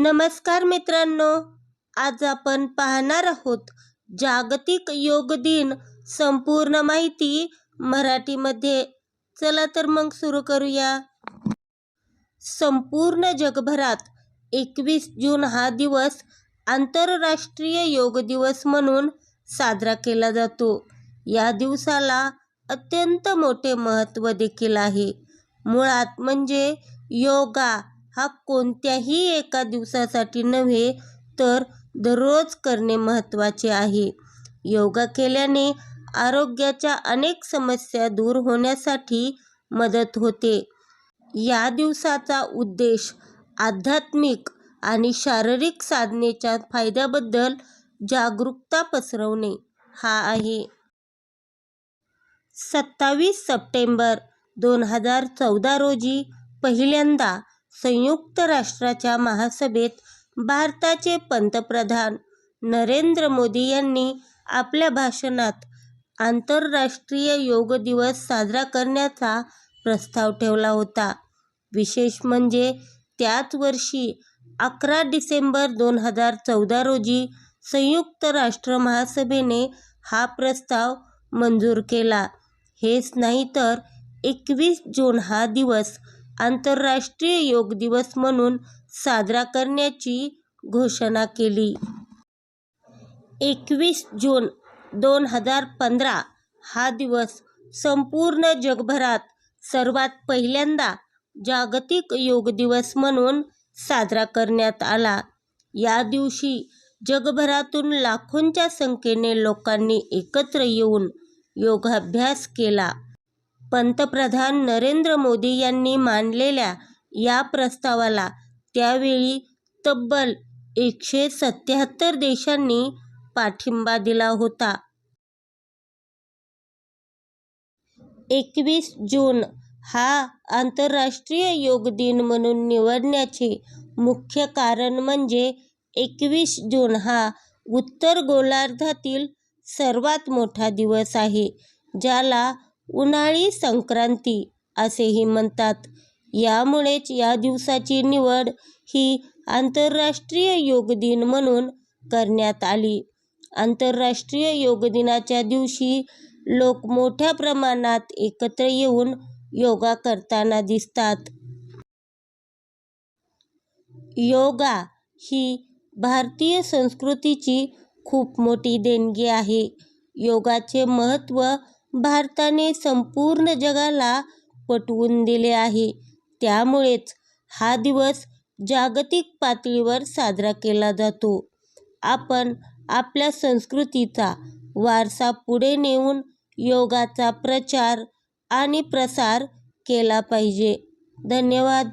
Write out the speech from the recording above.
नमस्कार मित्रांनो आज आपण पाहणार आहोत जागतिक योग दिन संपूर्ण माहिती मराठीमध्ये. चला तर मग सुरू करूया. संपूर्ण जगभरात एकवीस जून हा दिवस आंतरराष्ट्रीय योग दिवस म्हणून साजरा केला जातो. या दिवसाला अत्यंत मोठे महत्त्व देखील आहे. मुळात म्हणजे योगा हा कोणत्याही एका दिवसासाठी नव्हे तर दररोज करणे महत्त्वाचे आहे. योगा केल्याने आरोग्याच्या अनेक समस्या दूर होण्यासाठी मदत होते. या दिवसाचा उद्देश आध्यात्मिक आणि शारीरिक साधनेच्या फायद्याबद्दल जागरूकता पसरवणे हा आहे. सत्तावीस सप्टेंबर दोन हजार चौदा रोजी पहिल्यांदा संयुक्त राष्ट्राच्या महासभेत भारताचे पंतप्रधान नरेंद्र मोदी यांनी आपल्या भाषणात आंतरराष्ट्रीय योग दिवस साजरा करण्याचा प्रस्ताव ठेवला होता. विशेष म्हणजे त्याच वर्षी अकरा डिसेंबर दोन हजार चौदा रोजी संयुक्त राष्ट्र महासभेने हा प्रस्ताव मंजूर केला. हेच नाही तर एकवीस जून हा दिवस आंतरराष्ट्रीय योग दिवस म्हणून साजरा करण्याची घोषणा केली. एकवीस जून दोन हजार पंधरा हा दिवस संपूर्ण जगभरात सर्वात पहिल्यांदा जागतिक योग दिवस म्हणून साजरा करण्यात आला. या दिवशी जगभरातून लाखोंच्या संख्येने लोकांनी एकत्र येऊन योगाभ्यास केला. पंतप्रधान नरेंद्र मोदी यांनी मांडलेल्या या प्रस्तावाला त्यावेळी तब्बल एकशे सत्याहत्तर देशांनी पाठिंबा दिला होता. एकवीस जून हा आंतरराष्ट्रीय योग दिन म्हणून निवडण्याचे मुख्य कारण म्हणजे एकवीस जून हा उत्तर गोलार्धातील सर्वात मोठा दिवस आहे ज्याला उन्हाळी संक्रांती असेही म्हणतात. यामुळेच या दिवसाची निवड ही आंतरराष्ट्रीय योग दिन म्हणून करण्यात आली. आंतरराष्ट्रीय योग दिनाच्या दिवशी लोक मोठ्या प्रमाणात एकत्र येऊन योगा करताना दिसतात. योगा ही भारतीय संस्कृतीची खूप मोठी देणगी आहे. योगाचे महत्त्व भारताने संपूर्ण जगाला पटवून दिले आहे. त्यामुळेच हा दिवस जागतिक पातळीवर साजरा केला जातो. आपण आपल्या संस्कृतीचा वारसा पुढे नेऊन योगाचा प्रचार आणि प्रसार केला पाहिजे. धन्यवाद.